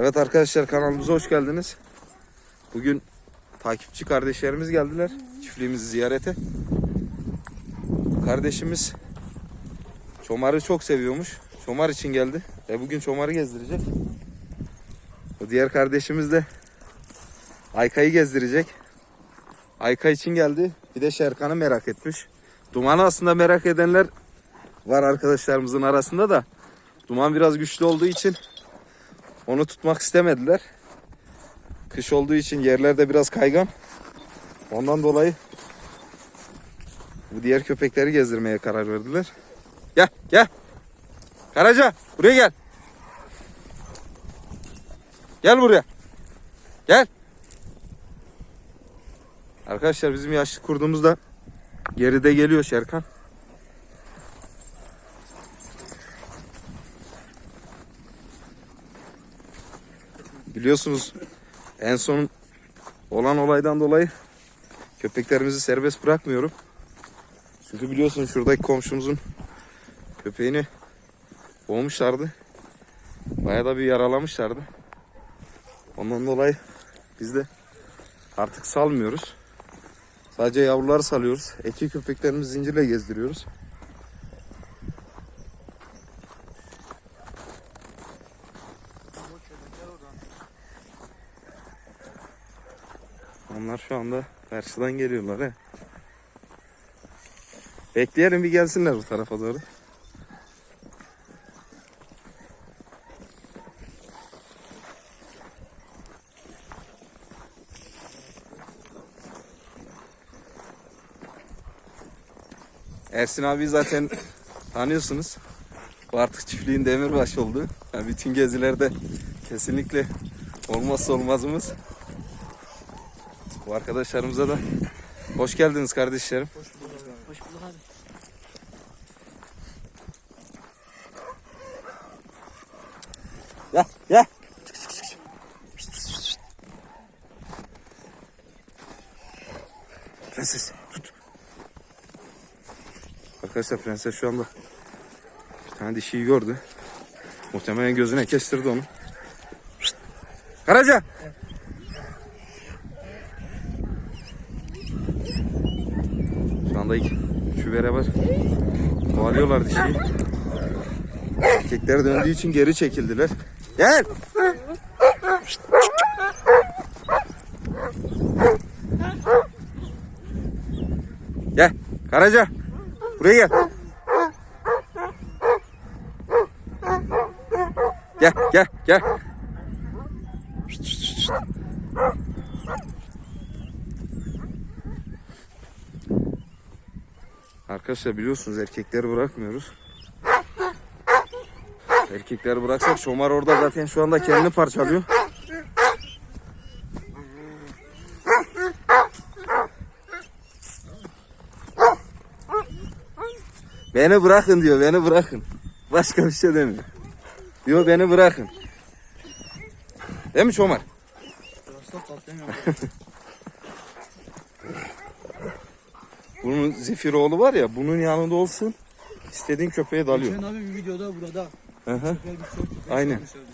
Evet arkadaşlar kanalımıza hoş geldiniz. Bugün takipçi kardeşlerimiz geldiler çiftliğimizi ziyarete. Kardeşimiz Çomar'ı çok seviyormuş. Çomar için geldi ve bugün Çomar'ı gezdirecek. Diğer kardeşimiz de Ayka'yı gezdirecek. Ayka için geldi. Bir de Şerkan'ı merak etmiş. Duman'ı aslında merak edenler var arkadaşlarımızın arasında da. Duman biraz güçlü olduğu için onu tutmak istemediler. Kış olduğu için yerlerde biraz kaygan. Ondan dolayı bu diğer köpekleri gezdirmeye karar verdiler. Gel gel. Karaca buraya gel. Gel buraya. Gel. Arkadaşlar bizim yaşlı kurdumuz da geride geliyor Şerkan. Biliyorsunuz en son olan olaydan dolayı köpeklerimizi serbest bırakmıyorum. Çünkü biliyorsunuz şuradaki komşumuzun köpeğini boğmuşlardı. Bayağı da bir yaralamışlardı. Ondan dolayı biz de artık salmıyoruz. Sadece yavruları salıyoruz. Eki köpeklerimizi zincirle gezdiriyoruz. Onlar şu anda karşıdan geliyorlar he. Bekleyelim bir gelsinler bu tarafa doğru. Ersin abi zaten tanıyorsunuz. Bu artık çiftliğin demirbaşı oldu. Yani bütün gezilerde kesinlikle olmazsa olmazımız. Bu arkadaşlarımıza da hoş geldiniz kardeşlerim. Hoş bulduk abi. Gel gel. Prenses tut. Arkadaşlar prenses şu anda bir tane dişiyi gördü. Muhtemelen gözüne kestirdi onu. Karaca. Şu anda iki, üçü beraber kovalıyorlar dişiyi. Erkekler döndüğü için geri çekildiler. Gel. Gel. Karaca. Buraya gel. Gel gel gel. Arkadaşlar biliyorsunuz erkekleri bırakmıyoruz. Erkekleri bıraksak Şomar orada zaten şu anda kendini parçalıyor. Beni bırakın diyor, beni bırakın. Başka bir şey demiyor. Diyor beni bırakın. Değil mi Şomar? Bunun Zefiroğlu var ya, bunun yanında olsun. istediğin köpeğe dalıyor. Geçen abi bir videoda burada. Hı hı. Köpeğe bir çok köpek Aynen. salmışlardı.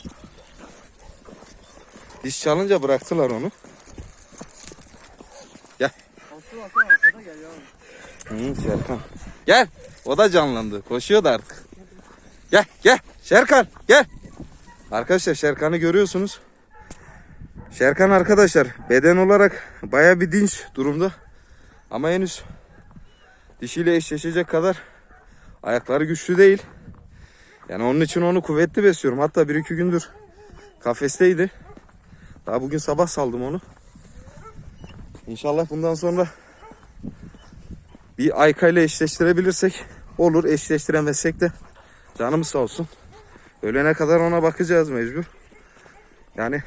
Diş çalınca bıraktılar onu. Aslı aslı arkada geliyor abi. Hı, Şerkan. Gel. O da canlandı. Koşuyor da artık. Gel gel. Şerkan gel. Arkadaşlar Şerkan'ı görüyorsunuz. Şerkan arkadaşlar beden olarak baya bir dinç durumda. Ama henüz dişiyle eşleşecek kadar ayakları güçlü değil. Yani onun için onu kuvvetli besliyorum. Hatta bir iki gündür kafesteydi. Daha bugün sabah saldım onu. İnşallah bundan sonra bir Ayka ile eşleştirebilirsek olur. Eşleştiremezsek de canımız sağ olsun. Ölene kadar ona bakacağız mecbur. Yani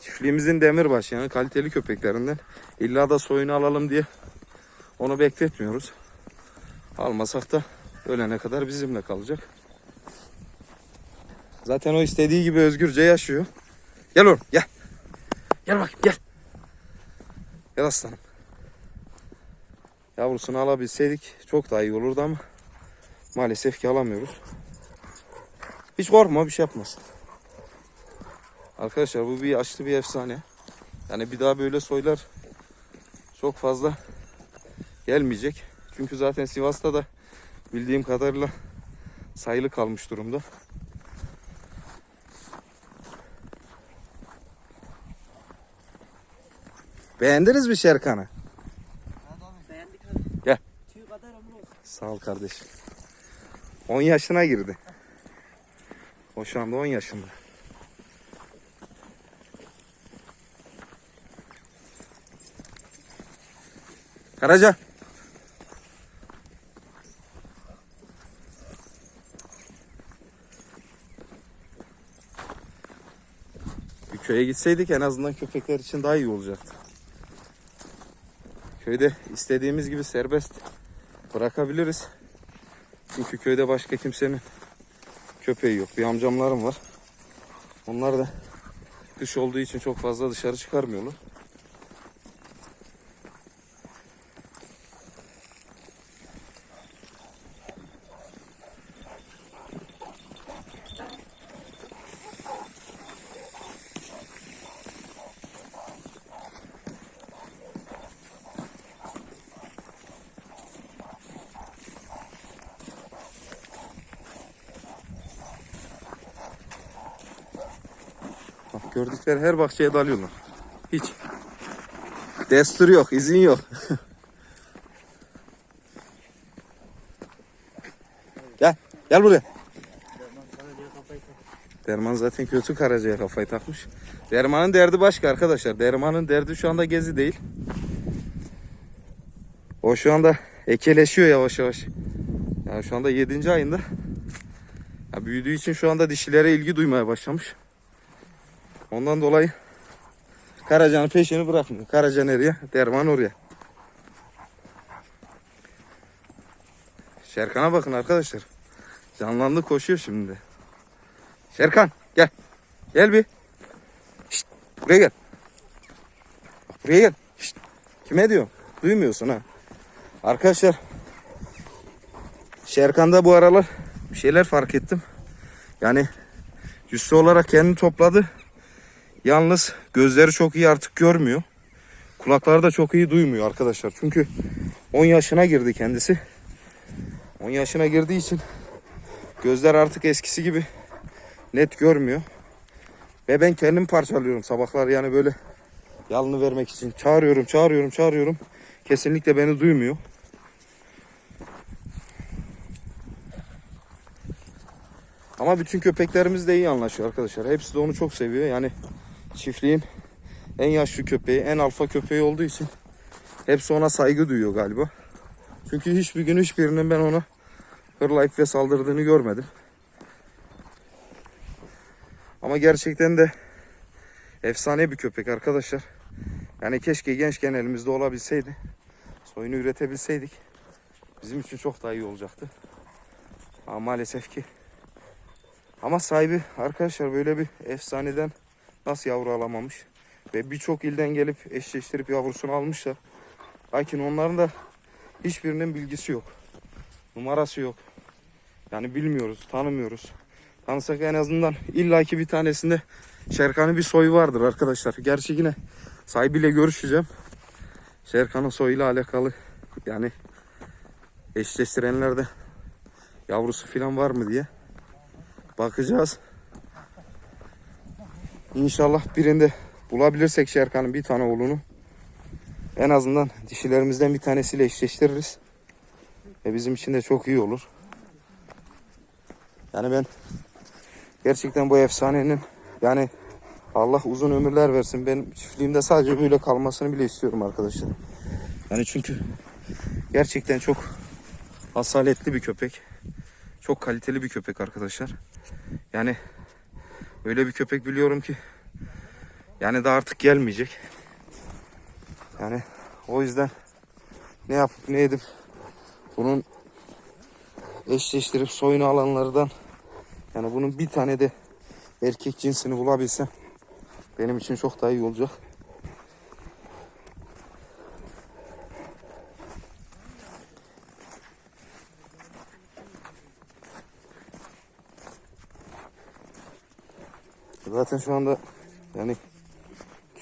çiftliğimizin demirbaşı yani kaliteli köpeklerinden. İlla da soyunu alalım diye onu bekletmiyoruz. Almasak da ölene kadar bizimle kalacak. Zaten o istediği gibi özgürce yaşıyor. Gel oğlum gel. Gel bakayım gel. Gel aslanım. Yavrusunu alabilseydik çok daha iyi olurdu ama maalesef ki alamıyoruz. Hiç korkma bir şey yapmaz. Arkadaşlar bu bir yaşlı bir efsane. Yani bir daha böyle soylar çok fazla gelmeyecek. Çünkü zaten Sivas'ta da bildiğim kadarıyla sayılı kalmış durumda. Beğendiniz mi Şerkan'ı? Beğendik. Gel. Sağ ol kardeşim. 10 yaşına girdi. O şu anda 10 yaşında. Karaca. Bir köye gitseydik en azından köpekler için daha iyi olacaktı. Köyde istediğimiz gibi serbest bırakabiliriz. Çünkü köyde başka kimsenin köpeği yok. Bir amcamlarım var. Onlar da kış olduğu için çok fazla dışarı çıkarmıyorlar. Gördükleri her bahçeye dalıyorlar. Hiç. Destur yok, izin yok. gel, gel buraya. Derman zaten kötü karacaya kafayı takmış. Dermanın derdi başka arkadaşlar. Dermanın derdi şu anda gezi değil. O şu anda ekeleşiyor yavaş yavaş. Yani şu anda 7. ayında. Ya büyüdüğü için şu anda dişilere ilgi duymaya başlamış. Ondan dolayı Karacan'ın peşini bırakmıyor. Karaca nereye? Derman oraya. Şerkan'a bakın arkadaşlar. Canlandı koşuyor şimdi. Şerkan gel. Gel bir. Şşt, buraya gel. Buraya gel. Şşt. Kime diyor? Duymuyorsun ha. Arkadaşlar Şerkan'da bu aralar bir şeyler fark ettim. Yani cüsse olarak kendini topladı. Yalnız gözleri çok iyi artık görmüyor. Kulakları da çok iyi duymuyor arkadaşlar. Çünkü 10 yaşına girdi kendisi. 10 yaşına girdiği için gözler artık eskisi gibi net görmüyor. Ve ben kendim parçalıyorum sabahlar yani böyle yalını vermek için. Çağırıyorum, çağırıyorum, çağırıyorum. Kesinlikle beni duymuyor. Ama bütün köpeklerimiz de iyi anlaşıyor arkadaşlar. Hepsi de onu çok seviyor. Yani çiftliğin en yaşlı köpeği, en alfa köpeği olduğu için hepsi ona saygı duyuyor galiba. Çünkü hiçbir gün hiçbirinin ben ona hırlayıp ve saldırdığını görmedim. Ama gerçekten de efsane bir köpek arkadaşlar. Yani keşke gençken elimizde olabilseydi. Soyunu üretebilseydik. Bizim için çok daha iyi olacaktı. Ama maalesef ki. Ama sahibi arkadaşlar böyle bir efsaneden nasıl yavru alamamış. Ve birçok ilden gelip eşleştirip yavrusunu almışlar. Lakin onların da hiçbirinin bilgisi yok. Numarası yok. Yani bilmiyoruz, tanımıyoruz. Tanısak en azından illaki bir tanesinde Şerkan'ın bir soyu vardır arkadaşlar. Gerçi yine sahibiyle görüşeceğim. Şerkan'ın soyuyla alakalı yani eşleştirenlerde yavrusu falan var mı diye bakacağız. İnşallah birinde bulabilirsek Şerkan'ın bir tane oğlunu en azından dişilerimizden bir tanesiyle eşleştiririz. Ve bizim için de çok iyi olur. Yani ben gerçekten bu efsanenin yani Allah uzun ömürler versin. Ben çiftliğimde sadece böyle kalmasını bile istiyorum arkadaşlar. Yani çünkü gerçekten çok asaletli bir köpek. Çok kaliteli bir köpek arkadaşlar. Yani öyle bir köpek biliyorum ki yani da artık gelmeyecek. Yani o yüzden ne yapıp ne edip bunun eşleştirip soyunu alanlardan yani bunun bir tane de erkek cinsini bulabilsem benim için çok daha iyi olacak. Zaten şu anda Yani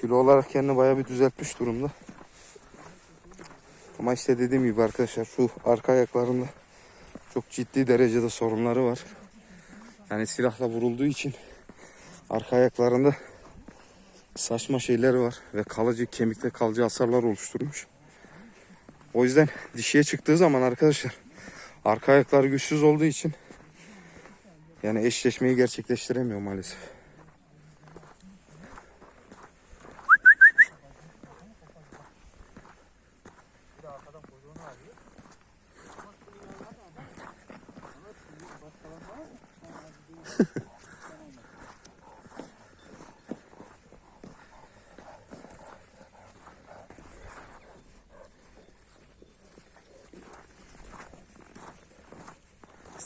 kilo olarak kendini bayağı bir düzeltmiş durumda. Ama işte dediğim gibi arkadaşlar şu arka ayaklarında çok ciddi derecede sorunları var. Yani silahla vurulduğu için arka ayaklarında saçma şeyler var ve kalıcı kemikte kalıcı hasarlar oluşturmuş. O yüzden dişiye çıktığı zaman arkadaşlar arka ayakları güçsüz olduğu için yani eşleşmeyi gerçekleştiremiyor maalesef.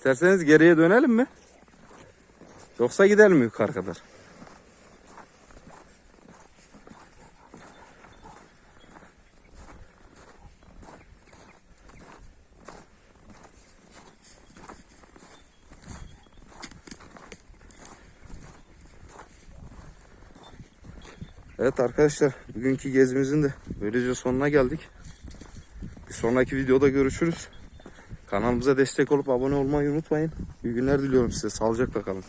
İsterseniz geriye dönelim mi? Yoksa gidelim yukarı kadar? Evet arkadaşlar bugünkü gezimizin de böylece sonuna geldik. Bir sonraki videoda görüşürüz. Kanalımıza destek olup abone olmayı unutmayın. İyi günler diliyorum size. Sağlıcakla kalın.